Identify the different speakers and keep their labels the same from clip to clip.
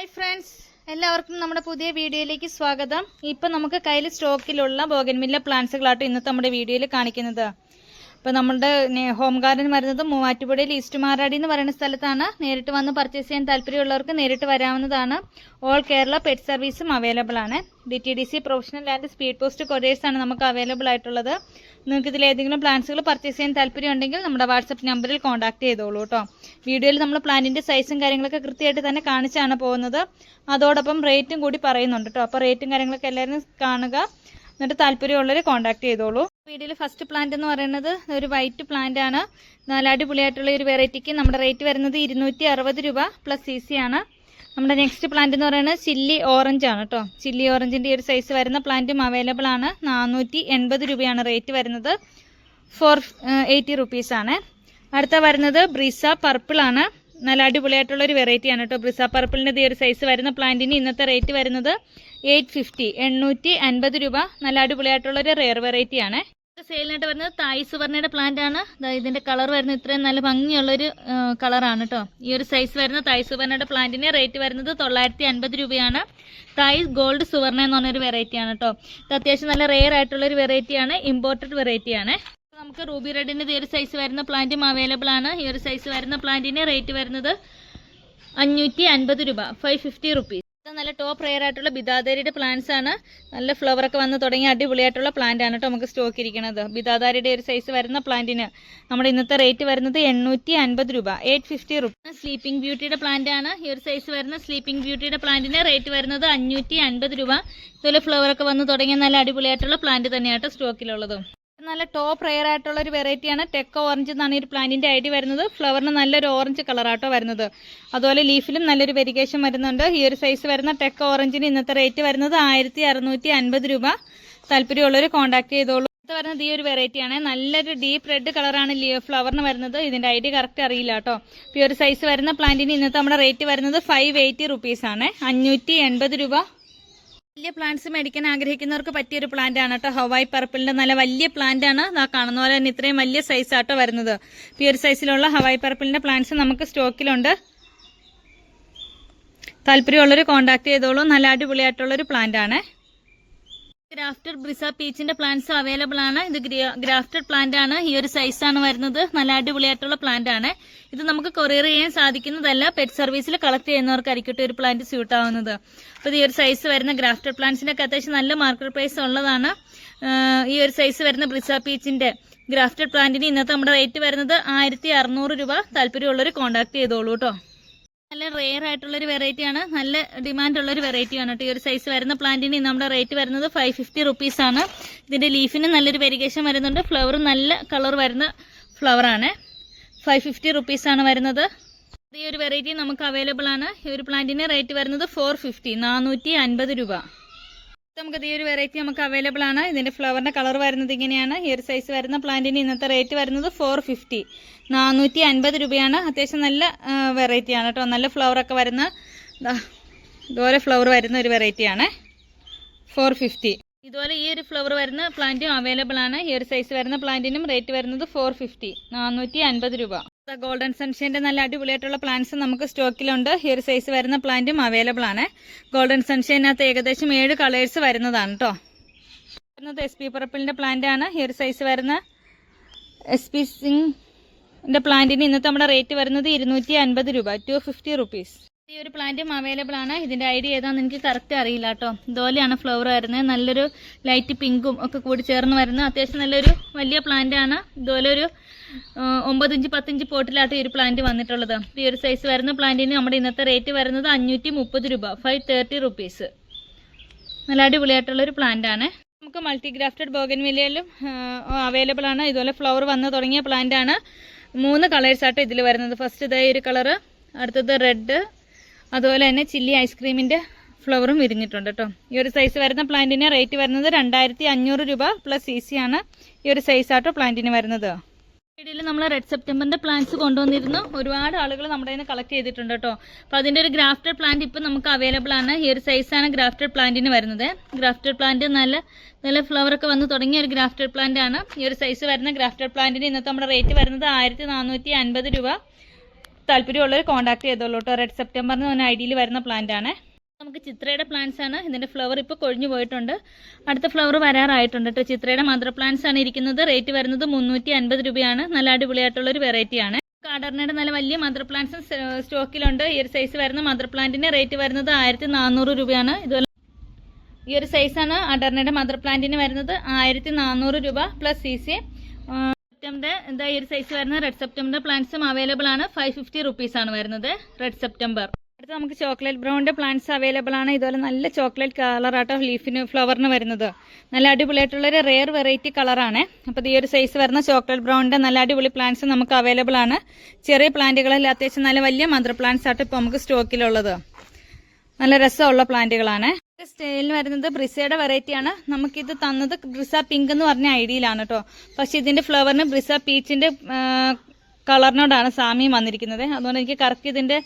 Speaker 1: Hi friends എല്ലാവർക്കും നമ്മുടെ പുതിയ വീഡിയോയിലേക്ക് സ്വാഗതം. ഇപ്പം നമുക്ക് കയ്യിൽ സ്റ്റോക്കിലുള്ള ബോഗൻമില്ല പ്ലാന്റ്സുകളാട്ടോ ഇന്നത്തെ നമ്മുടെ വീഡിയോയിൽ കാണിക്കുന്നത്. അപ്പോൾ നമ്മുടെ ഹോം ഗാർഡൻ വരുന്നത് മൂവാറ്റുപുഴയിൽ ഈസ്റ്റ് മാറാടി എന്ന് പറയുന്ന സ്ഥലത്താണ്. നേരിട്ട് വന്ന് പർച്ചേസ് ചെയ്യാൻ താല്പര്യമുള്ളവർക്ക് നേരിട്ട് വരാവുന്നതാണ്. ഓൾ കേരള പെറ്റ് സർവീസും അവൈലബിൾ ആണ്. D T D C professional and speed post couriers ആണ് നമുക്ക് അവൈലബിൾ ആയിട്ടുള്ളത്. നിങ്ങൾക്ക് ഇതിൽ ഏതെങ്കിലും പ്ലാൻസുകൾ പർച്ചേസ് ചെയ്യാൻ താല്പര്യം ഉണ്ടെങ്കിൽ നമ്മുടെ വാട്സപ്പ് നമ്പറിൽ കോൺടാക്ട് ചെയ്തോളൂ കേട്ടോ വീഡിയോയിൽ നമ്മൾ പ്ലാന്റിന്റെ സൈസും കാര്യങ്ങളൊക്കെ കൃത്യമായിട്ട് തന്നെ കാണിച്ചാണ് പോകുന്നത്. അതോടൊപ്പം റേറ്റും കൂടി പറയുന്നുണ്ട് കേട്ടോ അപ്പോൾ റേറ്റും കാര്യങ്ങളൊക്കെ എല്ലാവരും കാണുക. എന്നിട്ട് താല്പര്യമുള്ളവർ കോൺടാക്ട് ചെയ്തോളൂ. വീഡിയോയിൽ ഫസ്റ്റ് പ്ലാന്റ് എന്ന് പറയുന്നത് ഒരു വൈറ്റ് പ്ലാന്റ് ആണ്. നല്ല അടിപൊളിയായിട്ടുള്ള ഒരു വെറൈറ്റിക്ക് നമ്മുടെ റേറ്റ് വരുന്നത് ഇരുന്നൂറ്റി അറുപത് രൂപ പ്ലസ് സി സി ആണ്. നമ്മുടെ നെക്സ്റ്റ് പ്ലാന്റ് എന്ന് പറയുന്നത് ചില്ലി ഓറഞ്ച് ആണ് കേട്ടോ ചില്ലി ഓറഞ്ചിന്റെ ഈ ഒരു സൈസ് വരുന്ന പ്ലാന്റും അവൈലബിൾ ആണ്. നാനൂറ്റി എൺപത് രൂപയാണ് റേറ്റ് വരുന്നത്. ഫോർ എയ്റ്റി റുപ്പീസ് ആണ്. അടുത്ത വരുന്നത് ബ്രിസ പർപ്പിൾ ആണ്. നല്ല അടിപൊളിയായിട്ടുള്ള ഒരു വെറൈറ്റി ആണ് കേട്ടോ ബ്രിസ പർപ്പിളിന്റെ ഈ ഒരു സൈസ് വരുന്ന പ്ലാന്റിന് ഇന്നത്തെ റേറ്റ് വരുന്നത് എയ്റ്റ് ഫിഫ്റ്റി എണ്ണൂറ്റി അൻപത് രൂപ. നല്ല അടിപൊളിയായിട്ടുള്ള ഒരു റെയർ വെറൈറ്റി ആണ്. സെയിലിനായിട്ട് വരുന്നത് തായ് സുവർണയുടെ പ്ലാന്റ് ആണ്. ഇതിന്റെ കളർ വരുന്നത് ഇത്രയും നല്ല ഭംഗിയുള്ള ഒരു കളറാണ് കേട്ടോ ഈ ഒരു സൈസ് വരുന്ന തായ് സുവർണയുടെ പ്ലാന്റിന് റേറ്റ് വരുന്നത് തൊള്ളായിരത്തി അൻപത് രൂപയാണ്. തായ് ഗോൾഡ് സുവർണ എന്ന് പറഞ്ഞൊരു വെറൈറ്റി ആണ് കേട്ടോ ഇത് അത്യാവശ്യം നല്ല റെയർ ആയിട്ടുള്ള ഒരു വെറൈറ്റി ആണ് ഇമ്പോർട്ടഡ് വെറൈറ്റി ആണ്. നമുക്ക് റൂബി റെഡിന്റെ ഈ ഒരു സൈസ് വരുന്ന പ്ലാന്റും അവൈലബിൾ ആണ്. ഈ ഒരു സൈസ് വരുന്ന പ്ലാന്റിന് റേറ്റ് വരുന്നത് അഞ്ഞൂറ്റി അൻപത് രൂപ ഫൈവ് ഫിഫ്റ്റി റുപ്പീസ് നല്ല ടോപ്പ് റെയർ ആയിട്ടുള്ള ബിദാദാരിയുടെ പ്ലാന്റ്സ് ആണ്. നല്ല ഫ്ലവർ ഒക്കെ വന്ന് തുടങ്ങി അടിപൊളിയായിട്ടുള്ള പ്ലാന്റ് ആണ് കേട്ടോ നമുക്ക് സ്റ്റോക്ക് ഇരിക്കുന്നത് ബിദാദാരിയുടെ ഒരു സൈസ് വരുന്ന പ്ലാന്റിന് നമ്മുടെ ഇന്നത്തെ റേറ്റ് വരുന്നത് എണ്ണൂറ്റി അൻപത് രൂപ എയ്റ്റ് ഫിഫ്റ്റി റുപ്പ. സ്ലീപ്പിംഗ് ബ്യൂട്ടിയുടെ പ്ലാന്റ് ആണ്. ഈ ഒരു സൈസ് വരുന്ന സ്ലീപ്പിംഗ് ബ്യൂട്ടിയുടെ പ്ലാന്റിന് റേറ്റ് വരുന്നത് അഞ്ഞൂറ്റി അൻപത് രൂപ. ഇതുപോലെ ഫ്ലവർ ഒക്കെ വന്ന് തുടങ്ങിയ നല്ല അടിപൊളിയായിട്ടുള്ള പ്ലാന്റ് തന്നെയാട്ടോ സ്റ്റോക്കിലുള്ളത് നല്ല ടോപ്പ് റെയർ ആയിട്ടുള്ള ഒരു വെറൈറ്റിയാണ് ടെക്ക ഓറഞ്ച് എന്നാണ് ഈ ഒരു പ്ലാന്റിന്റെ ഐഡി വരുന്നത്. ഫ്ലവറിന് നല്ലൊരു ഓറഞ്ച് കളറാട്ടോ വരുന്നത്. അതുപോലെ ലീഫിലും നല്ലൊരു വെരിഗേഷൻ വരുന്നുണ്ട്. ഈ ഒരു സൈസ് വരുന്ന ടെക്ക ഓറഞ്ചിന് ഇന്നത്തെ റേറ്റ് വരുന്നത് ആയിരത്തി അറുന്നൂറ്റി അൻപത് രൂപ. താല്പര്യമുള്ളവർ കോൺടാക്ട് ചെയ്തോളൂ. അടുത്ത് വരുന്നത് ഈ ഒരു വെറൈറ്റിയാണ് നല്ലൊരു ഡീപ്പ് റെഡ് കളറാണ് ഫ്ലവറിന് വരുന്നത്. ഇതിന്റെ ഐഡി കറക്റ്റ് അറിയില്ല കേട്ടോ. ഈ ഒരു സൈസ് വരുന്ന പ്ലാന്റിന് ഇന്നത്തെ നമ്മുടെ റേറ്റ് വരുന്നത് ഫൈവ് എയ്റ്റി റുപ്പീസാണ് അഞ്ഞൂറ്റി എൺപത് രൂപ. വലിയ പ്ലാന്റ്സ് മേടിക്കാൻ ആഗ്രഹിക്കുന്നവർക്ക് പറ്റിയൊരു പ്ലാന്റ് ആണ് കേട്ടോ. ഹവായ് പർപ്പിളിന്റെ നല്ല വലിയ പ്ലാന്റ് ആണ്. നാ കാണുന്ന പോലെ തന്നെ ഇത്രയും വലിയ സൈസ് ആട്ടോ വരുന്നത്. ഈ ഒരു സൈസിലുള്ള ഹവായ് പർപ്പിളിന്റെ പ്ലാന്റ്സ് നമുക്ക് സ്റ്റോക്കിലുണ്ട്. താല്പര്യമുള്ളവർ കോൺടാക്ട് ചെയ്തോളൂ. നല്ല അടിപൊളിയായിട്ടുള്ളൊരു പ്ലാന്റ് ആണ്. ഗ്രാഫ്റ്റഡ് ബ്രിസ പീച്ചിന്റെ പ്ലാന്റ്സ് അവൈലബിൾ ആണ്. ഇത് ഗ്രാഫ്റ്റഡ് പ്ലാന്റ് ആണ്. ഈ ഒരു സൈസ് ആണ് വരുന്നത്. നല്ല അടിപൊളിയായിട്ടുള്ള പ്ലാന്റ് ആണ്. ഇത് നമുക്ക് കൊറിയർ ചെയ്യാൻ സാധിക്കുന്നതല്ല പെറ്റ് സർവീസിൽ കളക്ട് ചെയ്യുന്നവർക്കായിരിക്കട്ടെ ഒരു പ്ലാന്റ് സ്യൂട്ട് ആവുന്നത്. അപ്പോൾ ഈ ഒരു സൈസ് വരുന്ന ഗ്രാഫ്റ്റഡ് പ്ലാന്റ്സിനൊക്കെ അത്യാവശ്യം നല്ല മാർക്കറ്റ് പ്രൈസ് ഉള്ളതാണ്. ഈ ഒരു സൈസ് വരുന്ന ബ്രിസ പീച്ചിന്റെ ഗ്രാഫ്റ്റഡ് പ്ലാന്റിന് ഇന്നത്തെ നമ്മുടെ റേറ്റ് വരുന്നത് ആയിരത്തി രൂപ. താല്പര്യമുള്ളവർ കോൺടാക്ട് ചെയ്തോളൂ കേട്ടോ നല്ല റെയർ ആയിട്ടുള്ള ഒരു വെറൈറ്റി ആണ്. നല്ല ഡിമാൻഡ് ഉള്ള ഒരു വെറൈറ്റി ആണ് കേട്ടോ ഈ ഒരു സൈസ് വരുന്ന പ്ലാന്റിന് നമ്മുടെ റേറ്റ് വരുന്നത് ഫൈവ് ഫിഫ്റ്റി റുപ്പീസ് ആണ്. ഇതിന്റെ ലീഫിന് നല്ലൊരു വെരിഗേഷൻ വരുന്നുണ്ട്. ഫ്ലവറും നല്ല കളർ വരുന്ന ഫ്ലവർ ആണ്. ഫൈവ് ഫിഫ്റ്റി റുപ്പീസ് ആണ് വരുന്നത്. ഈ ഒരു വെറൈറ്റി നമുക്ക് അവൈലബിൾ ആണ്. ഈ ഒരു പ്ലാന്റിന് റേറ്റ് വരുന്നത് ഫോർ ഫിഫ്റ്റി നാനൂറ്റി അൻപത് രൂപ. നമുക്ക് ഈ ഒരു വെറൈറ്റി നമുക്ക് അവൈലബിൾ ആണ്. ഇതിന്റെ ഫ്ലവറിന്റെ കളർ വരുന്നത് ഇങ്ങനെയാണ്. ഹെയർ സൈസ് വരുന്ന പ്ലാന്റിന് ഇന്നത്തെ റേറ്റ് വരുന്നത് ഫോർ ഫിഫ്റ്റി നാനൂറ്റി അൻപത് രൂപയാണ്. അത്യാവശ്യം നല്ല വെറൈറ്റി ആണ് കേട്ടോ. നല്ല ഫ്ലവർ ഒക്കെ വരുന്ന ഇതുപോലെ ഫ്ലവർ വരുന്ന ഒരു വെറൈറ്റി ആണ്. ഫോർ ഫിഫ്റ്റി ഇതുപോലെ ഈ ഒരു ഫ്ലവർ വരുന്ന പ്ലാന്റും അവൈലബിൾ ആണ്. ഈ ഒരു സൈസ് വരുന്ന പ്ലാന്റിനും റേറ്റ് വരുന്നത് ഫോർ ഫിഫ്റ്റി നാനൂറ്റി അൻപത് രൂപ ഗോൾഡൻ സൺഷൈന്റെ നല്ല അടിപൊളിയായിട്ടുള്ള പ്ലാന്റ്സ് നമുക്ക് സ്റ്റോക്കിലുണ്ട് ഈ ഒരു സൈസ് വരുന്ന പ്ലാന്റും അവൈലബിൾ ആണ്. ഗോൾഡൻ സൺഷൈനകത്ത് ഏകദേശം ഏഴ് കളേഴ്സ് വരുന്നതാണ് കേട്ടോ വരുന്നത് എസ് പി പർപ്പിളിന്റെ പ്ലാന്റ് ആണ്. ഈ ഒരു സൈസ് വരുന്ന എസ് പി സിംഗിന്റെ പ്ലാന്റിന് ഇന്നത്തെ നമ്മുടെ റേറ്റ് വരുന്നത് ഇരുന്നൂറ്റി അൻപത് രൂപ ടു ഫിഫ്റ്റി റുപ്പീസ് ഈ ഒരു പ്ലാന്റും അവൈലബിൾ ആണ്. ഇതിന്റെ ഐഡിയ ഏതാണെന്ന് എനിക്ക് കറക്റ്റ് അറിയില്ല കേട്ടോ. ഇതുപോലെയാണ് ഫ്ലവർ വരുന്നത്. നല്ലൊരു ലൈറ്റ് പിങ്കും ഒക്കെ കൂടി ചേർന്ന് വരുന്നത്. അത്യാവശ്യം നല്ലൊരു വലിയ പ്ലാന്റ് ആണ്. ഇതുപോലെ ഒരു ഒമ്പതിഞ്ച് പത്തിഞ്ച് പോട്ടിലാട്ട് ഈ ഒരു പ്ലാന്റ് വന്നിട്ടുള്ളത്. ഈ ഒരു സൈസ് വരുന്ന പ്ലാന്റിന് നമ്മുടെ ഇന്നത്തെ റേറ്റ് വരുന്നത് അഞ്ഞൂറ്റി മുപ്പത് രൂപ. ഫൈവ് തേർട്ടി റുപ്പീസ് നല്ല പ്ലാന്റ് ആണ്. നമുക്ക് മൾട്ടി ഗ്രാഫ്റ്റഡ് ബോഗൻ വിലയിലും അവൈലബിൾ ആണ്. ഇതുപോലെ ഫ്ലവർ വന്ന് തുടങ്ങിയ പ്ലാന്റ് ആണ്. മൂന്ന് കളേഴ്സ് ആട്ടോ ഇതിൽ വരുന്നത്. ഫസ്റ്റ് ഇതായി ഒരു കളറ് അടുത്തത് റെഡ് അതുപോലെ തന്നെ ചില്ലി ഐസ്ക്രീമിന്റെ ഫ്ലവറും വിരിഞ്ഞിട്ടുണ്ട് കേട്ടോ ഈ ഒരു സൈസ് വരുന്ന പ്ലാന്റിന് റേറ്റ് വരുന്നത് രണ്ടായിരത്തി അഞ്ഞൂറ് രൂപ പ്ലസ് സി സി ആണ്. ഈ ഒരു സൈസ് ആട്ടോ പ്ലാന്റിന് വരുന്നത്. ഇടയിൽ നമ്മൾ റെഡ് സെപ്റ്റംബറിന്റെ പ്ലാന്റ്സ് കൊണ്ടുവന്നിരുന്നു. ഒരുപാട് ആളുകൾ നമ്മുടെ കയ്യിൽ കളക്ട് ചെയ്തിട്ടുണ്ട് കേട്ടോ അപ്പൊ അതിന്റെ ഒരു ഗ്രാഫ്റ്റഡ് പ്ലാന്റ് ഇപ്പം നമുക്ക് അവൈലബിൾ ആണ്. ഈ ഒരു സൈസാണ് ഗ്രാഫ്റ്റഡ് പ്ലാന്റിന് വരുന്നത്. ഗ്രാഫ്റ്റഡ് പ്ലാന്റ് നല്ല നല്ല ഫ്ലവർ ഒക്കെ വന്ന് തുടങ്ങിയ ഒരു ഗ്രാഫ്റ്റഡ് പ്ലാന്റ് ആണ്. ഈ ഒരു സൈസ് വരുന്ന ഗ്രാഫ്റ്റഡ് പ്ലാന്റിന് ഇന്നത്തെ നമ്മുടെ റേറ്റ് വരുന്നത് ആയിരത്തി രൂപ. താല്പര്യമുള്ളവർ കോൺടാക്ട് ചെയ്തോളൂ കേട്ടോ. റെഡ് സെപ്റ്റംബർ എന്ന് പറഞ്ഞ ഐഡിയിൽ വരുന്ന പ്ലാന്റ് ആണ്. നമുക്ക് ചിത്രയുടെ പ്ലാന്റ്സ് ആണ്. ഇതിന്റെ ഫ്ലവർ ഇപ്പോൾ കൊഴിഞ്ഞു പോയിട്ടുണ്ട്. അടുത്ത ഫ്ലവർ വരാറായിട്ടുണ്ട് കേട്ടോ. ചിത്രയുടെ മദർ പ്ലാന്റ്സ് ആണ് ഇരിക്കുന്നത്. റേറ്റ് വരുന്നത് മുന്നൂറ്റി അൻപത് രൂപയാണ്. നല്ല അടിപൊളിയായിട്ടുള്ള ഒരു വെറൈറ്റി ആണ്. കാർഡറിനയുടെ നല്ല വലിയ മദർ പ്ലാന്റ്സും സ്റ്റോക്കിലുണ്ട് ഈ ഒരു സൈസ് വരുന്ന മദർ പ്ലാന്റിന്റെ റേറ്റ് വരുന്നത് ആയിരത്തി നാനൂറ് രൂപയാണ്. ഇതുപോലെ ഈ ഒരു സൈസാണ് അടർണയുടെ മദർ പ്ലാന്റിന് വരുന്നത് ആയിരത്തി നാനൂറ് രൂപ പ്ലസ് സി സി സെപ്റ്റംബർ എന്താ ഈ ഒരു സൈസ് വരുന്നത്? റെഡ് സെപ്റ്റംബറിന്റെ പ്ലാന്റ്സും അവൈലബിൾ ആണ്. ഫൈവ് ഫിഫ്റ്റി റുപ്പീസ് ആണ് വരുന്നത്. റെഡ് സെപ്റ്റംബർ അടുത്ത നമുക്ക് ചോക്ലേറ്റ് ബ്രൗണിന്റെ പ്ലാന്റ്സ് അവൈലബിൾ ആണ്. ഇതുപോലെ നല്ല ചോക്ലേറ്റ് കളറാട്ടോ ലീഫിന് ഫ്ലവറിന് വരുന്നത്. നല്ല അടിപൊളിയായിട്ടുള്ള ഒരു റെയർ വെറൈറ്റി കളറാണ് അപ്പോൾ ഈ ഒരു സൈസ് വരുന്ന ചോക്ലേറ്റ് ബ്രൗണിന്റെ നല്ല അടിപൊളി പ്ലാന്റ്സ് നമുക്ക് അവൈലബിൾ ആണ്. ചെറിയ പ്ലാന്റുകളിൽ അത്യാവശ്യം നല്ല വലിയ മദർ പ്ലാന്റ്സ് ആട്ടോ ഇപ്പോൾ നമുക്ക് സ്റ്റോക്കിലുള്ളത് നല്ല രസമുള്ള പ്ലാന്റുകളാണ്. സ്റ്റൈലിന് വരുന്നത് ബ്രിസയുടെ വെറൈറ്റി ആണ്. നമുക്കിത് തന്നത് ബ്രിസ പിങ്ക് എന്ന് പറഞ്ഞ ഐഡിയയിലാണ് കേട്ടോ. പക്ഷെ ഇതിന്റെ ഫ്ലവറിന് ബ്രിസ പീച്ചിന്റെ കളറിനോടാണ് സാമ്യം വന്നിരിക്കുന്നത്. അതുകൊണ്ട് എനിക്ക് കറക്റ്റ് ഇതിന്റെ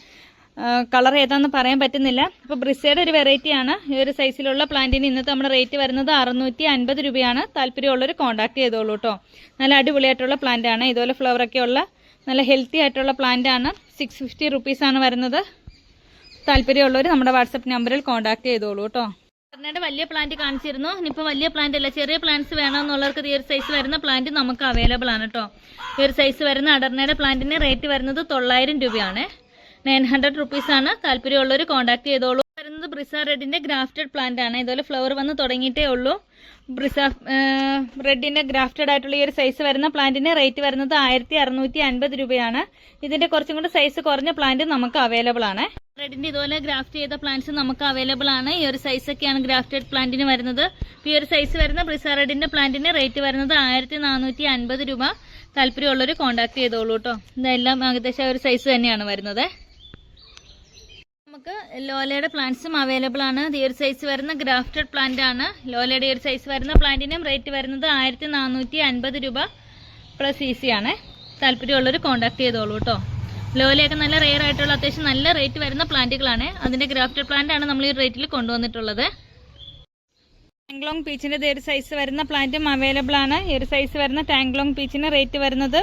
Speaker 1: കളർ ഏതാന്ന് പറയാൻ പറ്റുന്നില്ല. അപ്പോൾ ബ്രിസയുടെ ഒരു വെറൈറ്റി ആണ്. ഈ ഒരു സൈസിലുള്ള പ്ലാന്റിന് ഇന്നത്തെ നമ്മുടെ റേറ്റ് വരുന്നത് അറുന്നൂറ്റി അൻപത് രൂപയാണ്. താല്പര്യമുള്ളവർ കോൺടാക്ട് ചെയ്തോളൂ കേട്ടോ. നല്ല അടിപൊളിയായിട്ടുള്ള പ്ലാന്റ് ആണ്. ഇതുപോലെ ഫ്ലവറൊക്കെ ഉള്ള നല്ല ഹെൽത്തി ആയിട്ടുള്ള പ്ലാന്റ് ആണ്. സിക്സ് ഫിഫ്റ്റി റുപ്പീസാണ് വരുന്നത്. താല്പര്യമുള്ളവർ നമ്മുടെ വാട്സപ്പ് നമ്പറിൽ കോൺടാക്ട് ചെയ്തോളൂ കേട്ടോ. പറഞ്ഞിട്ട് വലിയ പ്ലാന്റ് കാണിച്ചിരുന്നു. ഇനിയിപ്പോൾ വലിയ പ്ലാന്റ് അല്ല ചെറിയ പ്ലാന്റ്സ് വേണമെന്നുള്ളവർക്ക് ഈ ഒരു സൈസ് വരുന്ന പ്ലാന്റ് നമുക്ക് അവൈലബിൾ ആണ് കേട്ടോ. ഈ ഒരു സൈസ് വരുന്ന അടർണയുടെ പ്ലാന്റിന് റേറ്റ് വരുന്നത് തൊള്ളായിരം രൂപയാണ്. നയൻ ഹൺഡ്രഡ് റുപ്പീസ് ആണ്. താല്പര്യമുള്ളവർ കോൺടാക്ട് ചെയ്തോളൂ. വരുന്നത് ബ്രിസ റെഡിന്റെ ഗ്രാഫ്റ്റഡ് പ്ലാന്റ് ആണ്. ഇതുപോലെ ഫ്ലവർ വന്ന് തുടങ്ങിയിട്ടേ ഉള്ളൂ. ബ്രിസ റെഡിന്റെ ഗ്രാഫ്റ്റഡ് ആയിട്ടുള്ള ഈ ഒരു സൈസ് വരുന്ന പ്ലാന്റിന് റേറ്റ് വരുന്നത് ആയിരത്തി രൂപയാണ്. ഇതിന്റെ കുറച്ചും കൂടെ സൈസ് കുറഞ്ഞ പ്ലാന്റ് നമുക്ക് അവൈലബിൾ ആണ്. റെഡിന്റെ ഇതുപോലെ ഗ്രാഫ്റ്റ് ചെയ്ത പ്ലാന്റ്സ് നമുക്ക് അവൈലബിൾ ആണ്. ഈ ഒരു സൈസ് ഒക്കെയാണ് ഗ്രാഫ്റ്റഡ് പ്ലാന്റിന് വരുന്നത്. ഈ ഒരു സൈസ് വരുന്ന ബ്രിസ റെഡിന്റെ പ്ലാന്റിന് റേറ്റ് വരുന്നത് ആയിരത്തി നാനൂറ്റി അൻപത് രൂപ. താല്പര്യമുള്ളവർ കോൺടാക്ട് ചെയ്തോളൂ കേട്ടോ ഇതെല്ലാം ഏകദേശം ഒരു സൈസ് തന്നെയാണ് വരുന്നത്. നമുക്ക് ലോലയുടെ പ്ലാന്റ്സും അവൈലബിൾ ആണ്. ഈ ഒരു സൈസ് വരുന്ന ഗ്രാഫ്റ്റഡ് പ്ലാന്റ് ആണ്. ലോലയുടെ ഒരു സൈസ് വരുന്ന പ്ലാന്റിനും റേറ്റ് വരുന്നത് ആയിരത്തി നാനൂറ്റി അൻപത് രൂപ. പ്ലസ് ഈസി ആണ്. താല്പര്യമുള്ളവർ കോൺടാക്ട് ചെയ്തോളൂ കേട്ടോ ലോലയൊക്കെ നല്ല റെയർ ആയിട്ടുള്ള അത്യാവശ്യം നല്ല റേറ്റ് വരുന്ന പ്ലാന്റുകളാണ്. അതിന്റെ ഗ്രാഫ്റ്റഡ് പ്ലാന്റ് ആണ് നമ്മൾ ഈ റേറ്റിൽ കൊണ്ടുവന്നിട്ടുള്ളത്. ടാങ്ലോങ് പീച്ചിന്റെ ഇത് ഒരു സൈസ് വരുന്ന പ്ലാന്റും അവൈലബിൾ ആണ്. ഈ ഒരു സൈസ് വരുന്ന ടാങ്ലോങ് പീച്ചിന് റേറ്റ് വരുന്നത്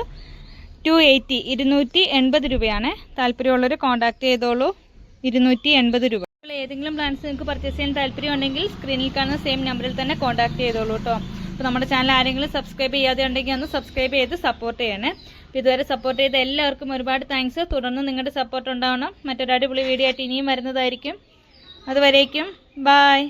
Speaker 1: ടു എയ്റ്റി ഇരുന്നൂറ്റി എൺപത് രൂപയാണ്. താല്പര്യമുള്ളവർ കോൺടാക്ട് ചെയ്തോളൂ. ഇരുന്നൂറ്റി എൺപത് രൂപ ഏതെങ്കിലും പ്ലാന്റ്സ് നിങ്ങൾക്ക് പർച്ചേസ് ചെയ്യാൻ താല്പര്യം ഉണ്ടെങ്കിൽ സ്ക്രീനിൽ കാണുന്ന സെയിം നമ്പറിൽ തന്നെ കോൺടാക്ട് ചെയ്തോളൂ കേട്ടോ അപ്പോൾ നമ്മുടെ ചാനൽ ആരെങ്കിലും സബ്സ്ക്രൈബ് ചെയ്യാതെ ഉണ്ടെങ്കിൽ ഒന്ന് സബ്സ്ക്രൈബ് ചെയ്ത് സപ്പോർട്ട് ചെയ്യണേ. ഇതുവരെ സപ്പോർട്ട് ചെയ്ത എല്ലാവർക്കും ഒരുപാട് താങ്ക്സ് തുടർന്ന് നിങ്ങളുടെ സപ്പോർട്ട് ഉണ്ടാവണം. മറ്റൊരു അടിപൊളി വീഡിയോ ആയിട്ട് ഇനിയും വരുന്നതായിരിക്കും. അതുവരേക്കും ബായ്